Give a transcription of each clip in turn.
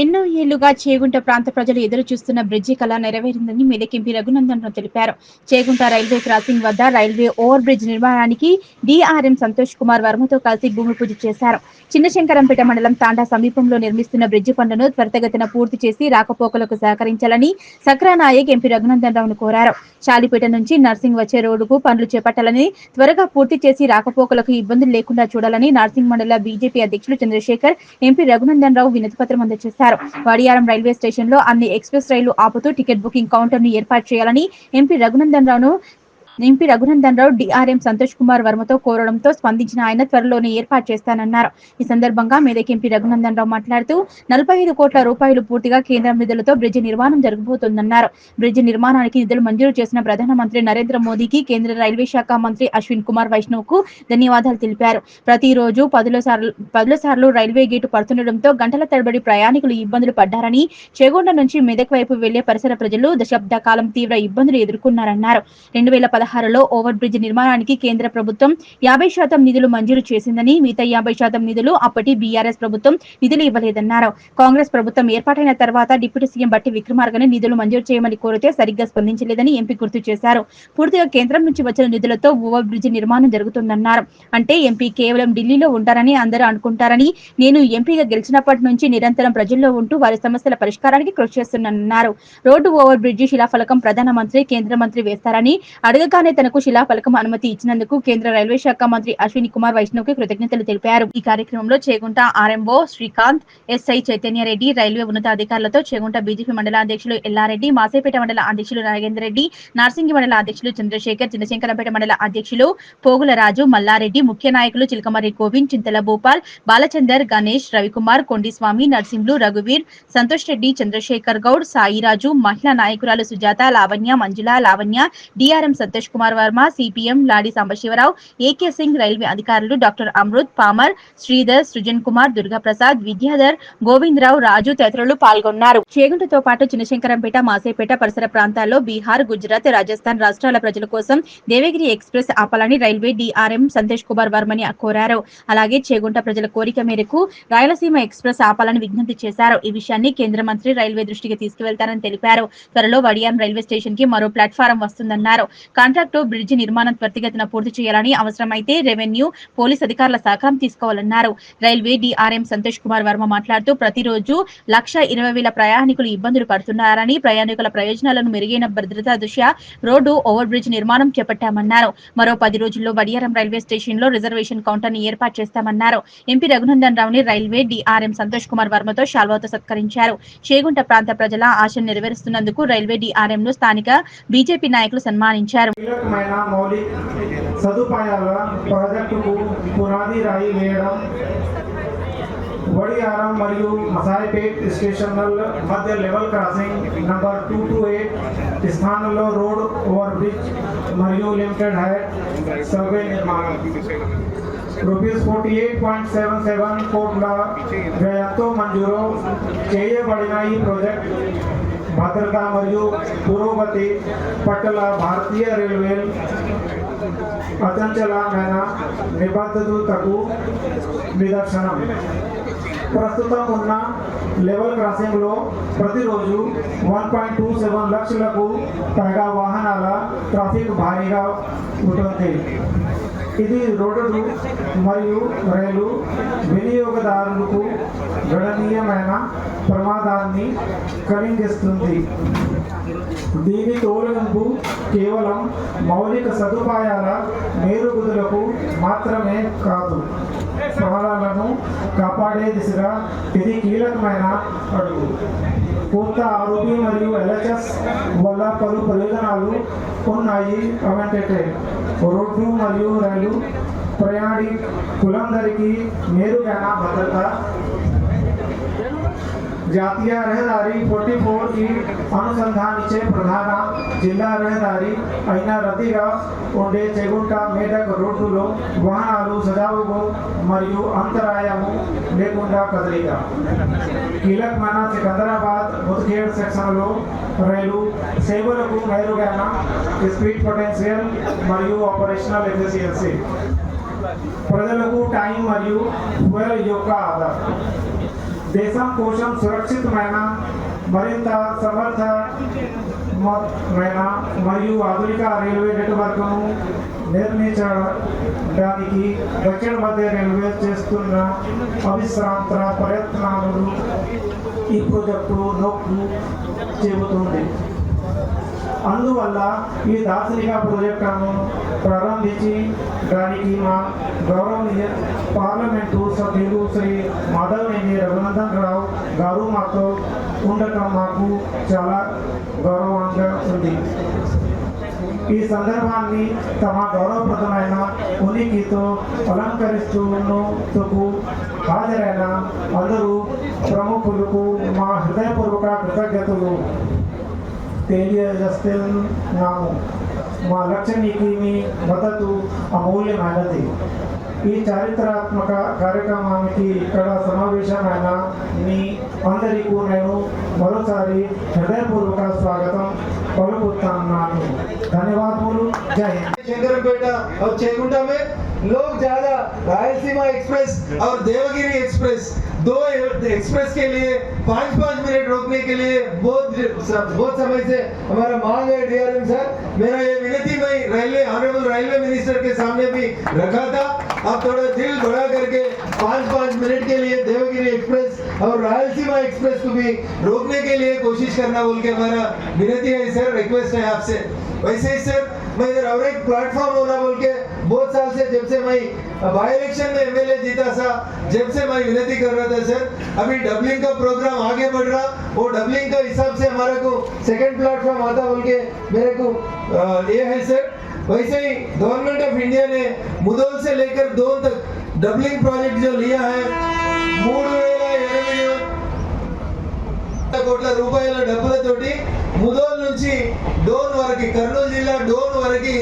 ఎన్నో ఏళ్ళుగా చేగుంట ప్రాంత ప్రజలు ఎదురు చూస్తున్న బ్రిడ్జి కళ నెరవేరిందని మెదక్ ఎంపీ రఘునందన్ రావు తెలిపారు. చేగుంట రైల్వే క్రాసింగ్ వద్ద రైల్వే ఓవర్ బ్రిడ్జ్ నిర్మాణానికి డిఆర్ఎం సంతోష్ కుమార్ వర్మతో కలిసి భూమి పూజ చేశారు. చిన్నశంకరంపేట మండలం తాండా సమీపంలో నిర్మిస్తున్న బ్రిడ్జి పనులను త్వరితగతిన పూర్తి చేసి రాకపోకలకు సహకరించాలని సక్ర నాయక్ ఎంపీ రఘునందన్ రావును కోరారు. చాలిపేట నుంచి నర్సింగ్ వచ్చే రోడ్డుకు పనులు చేపట్టాలని త్వరగా పూర్తి చేసి రాకపోకలకు ఇబ్బందులు లేకుండా చూడాలని నర్సింగ్ మండల బీజేపీ అధ్యక్షులు చంద్రశేఖర్ ఎంపీ రఘునందన్ రావు వినతి పత్రం చేశారు వడియారం రైల్వే స్టేషన్లో అన్ని ఎక్స్ప్రెస్ రైళ్ళు ఆపుతూ టికెట్ బుకింగ్ కౌంటర్ను ఏర్పాటు చేయాలని ఎంపీ రఘునందన్ రావును ఎంపీ రఘునందన్ రావు డిఆర్ఎం సంతోష్ కుమార్ వర్మతో కోరడంతో స్పందించిన ఆయన త్వరలోనే ఏర్పాటు చేస్తానన్నారు. ఈ సందర్భంగా మేదక్ ఎంపీ రఘునందన్ రావు మాట్లాడుతూ నలభై ఐదు కోట్ల రూపాయలు పూర్తిగా కేంద్రం నిధులతో బ్రిడ్జి నిర్మాణం జరగబోతోందన్నారు. బ్రిడ్జి నిర్మాణానికి నిధులు మంజూరు చేసిన ప్రధానమంత్రి నరేంద్ర మోదీకి కేంద్ర రైల్వే శాఖ మంత్రి అశ్విన్ కుమార్ వైష్ణవ్కు ధన్యవాదాలు తెలిపారు. ప్రతిరోజు పదుల సార్లు పదుల సార్లు రైల్వే గేటు పడుతుండటంతో గంటల తరబడి ప్రయాణికులు ఇబ్బందులు పడ్డారని చేగొండ నుంచి మెదక్ వైపు వెళ్ళే పరిసర ప్రజలు దశాబ్ద కాలం తీవ్ర ఇబ్బందులు ఎదుర్కొన్నారన్నారు. రెండు వేల పదహారులో ఓవర్ బ్రిడ్జ్ నిర్మాణానికి కేంద్ర ప్రభుత్వం యాభై శాతం నిధులు మంజూరు చేసిందని మిగతా యాభై శాతం నిధులు అప్పటి బీఆర్ఎస్ ప్రభుత్వం నిధులు ఇవ్వలేదన్నారు. కాంగ్రెస్ ప్రభుత్వం ఏర్పాటైన తర్వాత డిప్యూటీ సీఎం బట్టి విక్రమార్గని నిధులు మంజూరు చేయమని కోరితే సరిగ్గా స్పందించలేదని ఎంపీ గుర్తు చేశారు. పూర్తిగా కేంద్రం నుంచి వచ్చిన నిధులతో ఓవర్ బ్రిడ్జ్ నిర్మాణం జరుగుతుందన్నారు. అంటే ఎంపీ కేవలం ఢిల్లీలో ఉంటారని అందరూ అనుకుంటారని నేను ఎంపీగా గెలిచినప్పటి నుంచి నిరంతరం ప్రజల్లో ఉంటూ వారి సమస్యల పరిష్కారానికి కృషి చేస్తున్నానన్నారు. రోడ్డు ఓవర్ బ్రిడ్జి శిలాఫలకం ప్రధానమంత్రి కేంద్ర మంత్రి వేస్తారని అడగగానే తనకు శిలాఫలకం అనుమతి ఇచ్చినందుకు కేంద్ర రైల్వే శాఖ మంత్రి అశ్విని కుమార్ వైష్ణవ్కి కృతజ్ఞతలు తెలిపారు. ఈ కార్యక్రమంలో Chegunta RMO Srikanth SI Chaitanya Reddy railway ఉన్నతాధికారులతో చేగుంట బీజేపీ మండల అధ్యక్షులు ఎల్లారెడ్డి మాసేపేట మండల అధ్యక్షులు నాగేందర్ రెడ్డి నార్సింగి మండల అధ్యక్షులు చంద్రశేఖర్ చిన్నశంకరంపేట మండల అధ్యక్షులు పోగుల రాజు మల్లారెడ్డి ముఖ్య నాయకులు చిలకమర్రి గోవింద్ చింతల భూపాల్ బాలచందర్ గణేష్ రవికుమార్ కొండిస్వామి నర్సింహులు రఘువీర్ సంతోష్ రెడ్డి చంద్రశేఖర్ గౌడ్ సాయిరాజు మహిళా నాయకురాలు Sujatha Lavanya Manjula Lavanya DRM Santosh Kumar Varma CPM Ladi Sambasivarao AK Singh railway అధికారులు డాక్టర్ అమృత్ పామర్ శ్రీధర్ సృజన్ కుమార్ దుర్గాప్రసాద్ విద్యాధర్ గోవిందరావు రాజు తదితరులు పాల్గొన్నారు. చేగుంటతో పాటు చిన్నశంకరంపేట మాసేపేట పరిసర ప్రాంతాల్లో బీహార్ గుజరాత్ రాజస్థాన్ రాష్ట్రాల ప్రజల కోసం దేవగిరి ఎక్స్ప్రెస్ ఆపాలని రైల్వే డిఆర్ఎం సంతోష్ కుమార్ వర్మని కోరారు. అలాగే చేగుంట ప్రజల కోరిక మేరకు రాయలసీమ ఎక్స్ప్రెస్ ఆపాలని విజ్ఞప్తి చేశారు. ఈ విషయాన్ని కేంద్ర మంత్రి రైల్వే దృష్టికి తీసుకువెళ్తారని తెలిపారు. త్వరలో వడియాం రైల్వే స్టేషన్కి మరో ప్లాట్ఫారం వస్తుందన్నారు. కాంట్రాక్టు బ్రిడ్జి నిర్మాణం త్వరితగతిన పూర్తి చేయాలని అవసరమైతే రెవెన్యూ పోలీస్ అధికారుల సహకారం తీసుకోవాలన్నారు. రైల్వే డిఆర్ఎం సంతోష్ కుమార్ వర్మ మాట్లాడుతూ ప్రతిరోజు లక్ష ఇరవై వేల ప్రయాణికులు ఇబ్బందులు పడుతున్నారని ప్రయాణికుల ప్రయోజనాలను మెరుగైన భద్రతా దృష్ట్యా రోడ్డు ఓవర్ బ్రిడ్జ్ నిర్మాణం చేపట్టామన్నారు. మరో పది రోజుల్లో వడియారం రైల్వే స్టేషన్లో రిజర్వేషన్ కౌంటర్ని ఏర్పాటు చేస్తామన్నారు. ఎంపీ రఘునందన్ రావుని రైల్వే డిఆర్ఎం సంతోష్ కుమార్ వర్మతో శాల్వాతో సత్కరించారు. చేగుంట ప్రాంత ప్రజల ఆశను నెరవేరుస్తున్నందుకు రైల్వే డిఆర్ఎం ను స్థానిక బీజేపీ నాయకులు సన్మానించారు. కీలకమైన మౌలిక సదుపాయాల ప్రాజెక్టుకు పునాది రాయి వేయడం వడియారం మరియు మసాయిపేట్ స్టేషన్ల మధ్య level crossing number two two eight స్థానంలో రోడ్ ఓవర్ బ్రిడ్జ్ మరియు లిమిటెడ్ హైట్ సర్వే నిర్మాణం rupees forty eight point seven seven కోట్ల వ్యయంతో మంజూరు చేయబడిన ఈ ప్రాజెక్ట్ భద్రత మరియు పురోగతి పట్ల భారతీయ రైల్వే అచంచలమైన నిబద్ధతకు నిదర్శనం. ప్రస్తుతం ఉన్న లెవెల్ క్రాసింగ్లో ప్రతిరోజు వన్ పాయింట్ టూ సెవెన్ లక్షలకు పైగా వాహనాల ట్రాఫిక్ భారీగా ఉంటుంది. ఇది రోడ్డు మరియు రైలు వినియోగదారులకు గణనీయమైన ప్రమాదాన్ని కలిగిస్తుంది. దీని తోలగింపు కేవలం మౌలిక సదుపాయాల మేరుగుదలకు మాత్రమే కాదు ప్రమాదాలను కాపాడే దిశగా ఇది కీలకమైన అడుగు. కొత్త ఆరోగ్య మరియు ఎల్హెచ్ఎస్ వల్ల పలు ప్రయోజనాలు ఉన్నాయి. అవంటే రోడ్లు మరియు రైలు ప్రయాణికులందరికీ నేరుగా భద్రత జాతీయ రహదారి ఫోర్టీ ఫోర్కి అనుసంధానించే ప్రధాన జిల్లా రహదారి అయిన రద్దీగా ఉండే చెగుంట మేడక్ రోడ్డులో వాహనాలు సజావుగా మరియు అంతరాయము లేకుండా కదలిక. కీలకమైన సికందరాబాద్ ముద్గేడ్ సెక్షన్లో రైలు సేవలకు నేరుగా స్పీడ్ పొటెన్షియల్ మరియు ఆపరేషనల్ ఎఫిషియన్సీ. ప్రజలకు టైం మరియు ఫ్యూయల్ యొక్క ఆధారం. దేశం కోసం సురక్షితమైన మరింత సమర్థమైన మరియు ఆధునిక రైల్వే నెట్వర్క్ను నిర్మించడానికి దక్షిణ మధ్య రైల్వే చేస్తున్న అవిశ్రాంత ప్రయత్నాలు ఈ ప్రాజెక్టు నొక్కు చెబుతుంది. అందువల్ల ఈ దార్శనిక ప్రాజెక్టును ప్రారంభించి దానికి మా గౌరవనీయ పార్లమెంటు సభ్యులు శ్రీ మాధవనేని రఘునందన్ రావు గారు మాతో ఉండటం మాకు చాలా గౌరవంగా ఉంది. ఈ సందర్భాన్ని తమ గౌరవప్రదమైన ఉనికితో అలంకరిస్తున్నందుకు హాజరైన అందరూ ప్రముఖులకు మా హృదయపూర్వక కృతజ్ఞతలు. తెలియజేస్తున్నాము మా లక్ష్యం నీకు మీ మద్దతు అమూల్యమైనది. ఈ చారిత్రాత్మక కార్యక్రమానికి ఇక్కడ సమావేశమైన మీ అందరికీ నేను మరోసారి హృదయపూర్వక స్వాగతం పలుకుతున్నాను. ధన్యవాదములు. జై చంద్రంపేట చేరుకుంటామే लोग ज़्यादा रायलसीमा एक्सप्रेस और देवगिरी एक्सप्रेस, दो एक्सप्रेस के लिए पाँच पाँच मिनट रोकने के लिए बहुत बहुत समय से हमारा मांग है, डीआरएम सर। मेरा ये विनती, मैं रेलवे ऑनरेबल रेलवे मिनिस्टर के सामने भी रखा था। आप थोड़ा दिल बड़ा करके पाँच पाँच मिनट के लिए देवगिरी एक्सप्रेस और रायलसीमा एक्सप्रेस को भी रोकने के लिए कोशिश करना बोल के हमारा विनती है, सर रिक्वेस्ट है आपसे। वैसे ही सर मैं इधर और एक प्लेटफॉर्म होना बोल के बहुत साल से जब से मैं बाई इलेक्शन में एमएलए जीता था जब से मैं विनती कर रहा था सर अभी डबलिंग का प्रोग्राम आगे बढ़ रहा वो डबलिंग का हिसाब से हमारे को सेकंड प्लेटफॉर्म आता बोल के मेरे को अ, ये है सर वैसे ही गवर्नमेंट ऑफ इंडिया ने मुदोल से लेकर दोन तक डबलिंग प्रोजेक्ट जो लिया है మూడు వేల ఎనిమిది కోట్ల రూపాయల డబ్బులతోటి ముదోల్ నుంచి డోన్ వరకు కర్నూలు జిల్లా డోన్ వరకు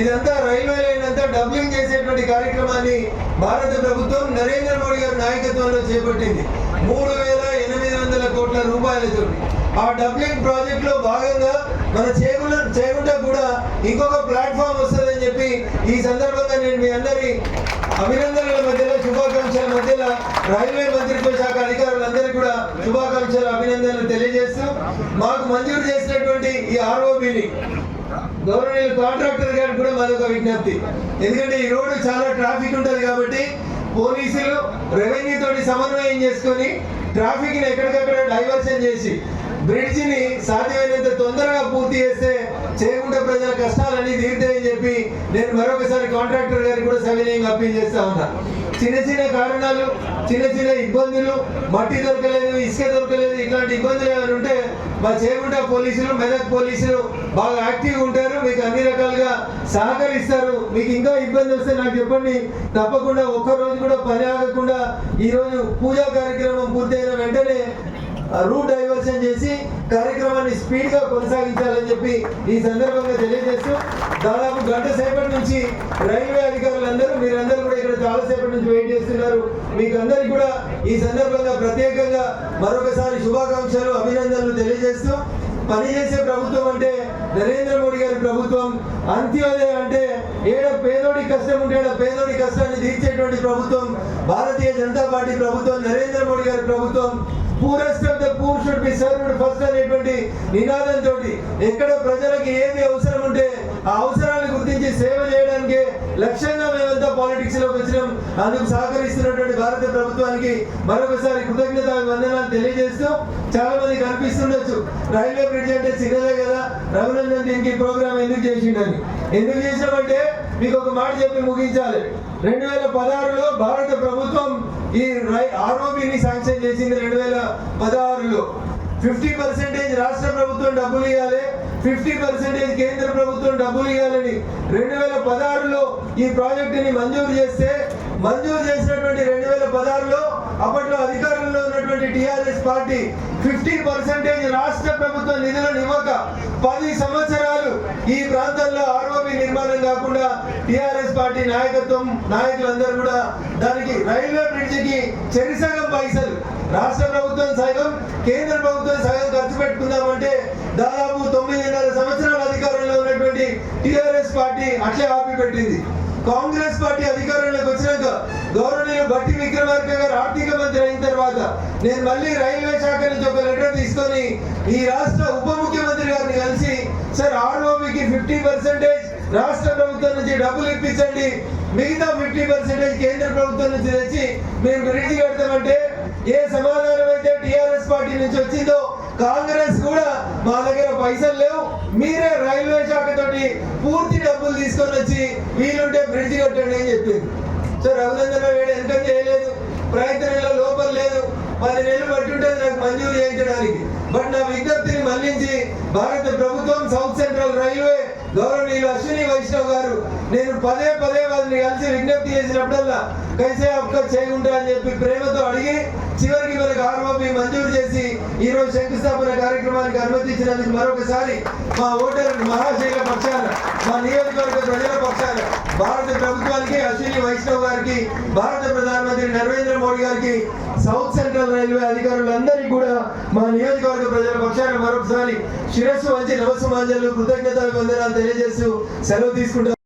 ఇదంతా రైల్వే లైన్ అంతా డబ్లింగ్ చేసేటువంటి కార్యక్రమాన్ని భారత ప్రభుత్వం నరేంద్ర మోడీ గారి నాయకత్వంలో చేపట్టింది. మూడు వేల ఎనిమిది వందల కోట్ల రూపాయలతో ఆ డబ్లింగ్ ప్రాజెక్ట్లో భాగంగా మన చేగుంట చేగుంట కూడా ఇంకొక ప్లాట్ఫామ్ వస్తుందని చెప్పి ఈ సందర్భంగా నేను మీ అందరి అభినందనల మధ్యలో శుభాకాంక్షల మధ్యలో రైల్వే మంత్రిత్వ శాఖ అధికారులందరికీ కూడా శుభాకాంక్షలు అభినందనలు తెలియజేస్తూ మాకు మంజూరు చేసినటువంటి ఈ ఆర్ఓబిని గవర్నమెంట్ కాంట్రాక్టర్ గారికి కూడా మరొక విజ్ఞప్తి. ఎందుకంటే ఈ రోడ్డు చాలా ట్రాఫిక్ ఉంటుంది కాబట్టి పోలీసులు రెవెన్యూ తోటి సమన్వయం చేసుకొని ట్రాఫిక్ని ఎక్కడికక్కడ డైవర్షన్ చేసి బ్రిడ్జ్ని సాధ్యమైనంత తొందరగా పూర్తి చేస్తే చేయకుండా ప్రజల కష్టాలన్నీ తీరుతాయని చెప్పి నేను మరొకసారి కాంట్రాక్టర్ గారికి కూడా సవినయంగా అప్పీల్ చేస్తా ఉన్నా. చిన్న చిన్న కారణాలు చిన్న చిన్న ఇబ్బందులు మట్టి దొరకలేదు ఇసుక దొరకలేదు ఇట్లాంటి ఇబ్బందులు ఏమైనా ఉంటే మా చేగుంట పోలీసులు మెదక్ పోలీసులు బాగా యాక్టివ్ ఉంటారు మీకు అన్ని రకాలుగా సహకరిస్తారు. మీకు ఇంకా ఇబ్బంది వస్తే నాకు చెప్పండి. తప్పకుండా ఒక్క రోజు కూడా పని ఆగకుండా ఈరోజు పూజా కార్యక్రమం పూర్తయిన వెంటనే రూట్ డైవర్షన్ చేసి కార్యక్రమాన్ని స్పీడ్గా కొనసాగించాలని చెప్పి ఈ సందర్భంగా తెలియజేస్తూ దాదాపు గంట సేపటి నుంచి రైల్వే అధికారులందరూ మీరందరూ కూడా ఇక్కడ చాలా సేపటి నుంచి వెయిట్ చేస్తున్నారు. మీకు అందరికి కూడా ఈ సందర్భంగా ప్రత్యేకంగా మరొకసారి శుభాకాంక్షలు అభినందనలు తెలియజేస్తూ పనిచేసే ప్రభుత్వం అంటే నరేంద్ర మోడీ గారి ప్రభుత్వం. అంత్యోదయ అంటే ఏడ పేదోడి కష్టం ఉంటే పేదోడి కష్టాన్ని తీర్చేటువంటి ప్రభుత్వం. భారతీయ జనతా పార్టీ ప్రభుత్వం నరేంద్ర మోడీ గారి ప్రభుత్వం. పూరస్థ షుడ్ బి సర్వ్డ్ ఫస్ట్ అనేటువంటి నినాదంతో ఎక్కడ ప్రజలకు ఏది అవసరం ఉంటే ఆ అవసరాన్ని గుర్తించి సేవ చేయడానికి లక్ష్యంగా మేమంతా పాలిటిక్స్లోకి వచ్చినాం. అందుకు సహకరిస్తున్నటువంటి భారత ప్రభుత్వానికి మరొకసారి కృతజ్ఞత వందనాలు తెలియజేస్తూ చాలా మంది కనిపిస్తుండొచ్చు రైల్వే బ్రిడ్జ్ అంటే చిన్నదే కదా. రఘునందన్ దీనికి ప్రోగ్రామ్ ఎందుకు చేసిండని. ఎందుకు చేసినామంటే మీకు ఒక మాట చెప్పి ముగించాలి. రెండు వేల పదహారులో భారత ప్రభుత్వం ఈ ఆర్ఓబిని శాంక్షన్ చేసింది రెండు వేల పదహారులో. ఫిఫ్టీ పర్సెంటేజ్ రాష్ట్ర ప్రభుత్వం డబ్బులు ఇవ్వాలి ఫిఫ్టీ పర్సెంటేజ్ కేంద్ర ప్రభుత్వం డబ్బులు ఇవ్వాలని రెండు వేల పదహారులో ఈ ప్రాజెక్టుని మంజూరు చేస్తే మంజూరు చేసినటువంటి రెండు వేల పదహారులో అప్పట్లో అధికారంలో ఉన్నటువంటి టిఆర్ఎస్ పార్టీ ఫిఫ్టీ పర్సెంటేజ్ రాష్ట్ర ప్రభుత్వ నిధులను ఇవ్వక పది సంవత్సరాలు ఈ ప్రాంతంలో ఆర్ఓబి నిర్మాణం కాకుండా టిఆర్ఎస్ పార్టీ నాయకత్వం నాయకులందరూ కూడా దానికి రైల్వే బ్రిడ్జికి చెరిసగం పైసలు. రాష్ట్ర ప్రభుత్వం సగం కేంద్ర ప్రభుత్వం సగం ఖర్చు పెట్టుకుందామంటే దాదాపు తొమ్మిదిన్నర సంవత్సరాల అధికారంలో ఉన్నటువంటి టిఆర్ఎస్ పార్టీ అట్లే ఆపి పెట్టింది కాంగ్రెస్ పార్టీ అధికారంలోకి వచ్చినాక గౌరవనీయులు బట్టి విక్రమార్క గారు ఆర్థిక మంత్రి అయిన తర్వాత నేను మళ్ళీ రైల్వే శాఖ నుంచి ఒక లెటర్ తీసుకొని ఈ రాష్ట్ర ఉప ముఖ్యమంత్రి గారిని కలిసి సార్ ఆర్ఓబికి ఫిఫ్టీ పర్సెంటేజ్ రాష్ట్ర ప్రభుత్వం నుంచి డబ్బులు ఇప్పించండి. మిగతా ఫిఫ్టీ పర్సెంటేజ్ కేంద్ర ప్రభుత్వం నుంచి తెచ్చి మేము బ్రిడ్జ్ కడతామంటే ఏ సమాధానం అయితే టిఆర్ఎస్ పార్టీ నుంచి వచ్చిందో కాంగ్రెస్ కూడా మా దగ్గర పైసలు లేవు. మీరే రైల్వే శాఖ తోటి పూర్తి డబ్బులు తీసుకొని వచ్చి వీలుంటే బ్రిడ్జ్ కట్టండి అని చెప్పింది. సో రఘునందన వేడు ఎంత చేయలేదు? ప్రయత్నంలో లోపం లేదు. పది నెలలు పట్టి ఉంటుంది నాకు మంజూరు చేయించడానికి. బట్ నా విజ్ఞప్తిని మళ్ళించి భారత ప్రభుత్వం సౌత్ సెంట్రల్ రైల్వే గౌరవనీయులు అశ్విని వైష్ణవ్ గారు నేను పదే పదే వారిని కలిసి విజ్ఞప్తి చేసినప్పుడల్లా కైసే ఒక్క చేయకుండా అని చెప్పి ప్రేమతో అడిగి చివరికి మనకు ఆర్ఓపి మంజూరు చేసి ఈ రోజు శంకుస్థాపన కార్యక్రమానికి అనుమతించినందుకు మరొకసారి మా ఓటర్ మహాశైల పక్షాన మా నియోజకవర్గ ప్రజల పక్షాన భారత ప్రభుత్వానికి అశ్విని వైష్ణవ్ గారికి భారత ప్రధానమంత్రి నరేంద్ర మోడీ గారికి సౌత్ సెంట్రల్ రైల్వే అధికారులందరికీ కూడా మా నియోజకవర్గ ప్రజల పక్షాన మరొకసారి శిరస్సు మంచి నమస్సు మాంజలు కృతజ్ఞత వందనాలు తెలియజేస్తూ సెలవు తీసుకుంటారు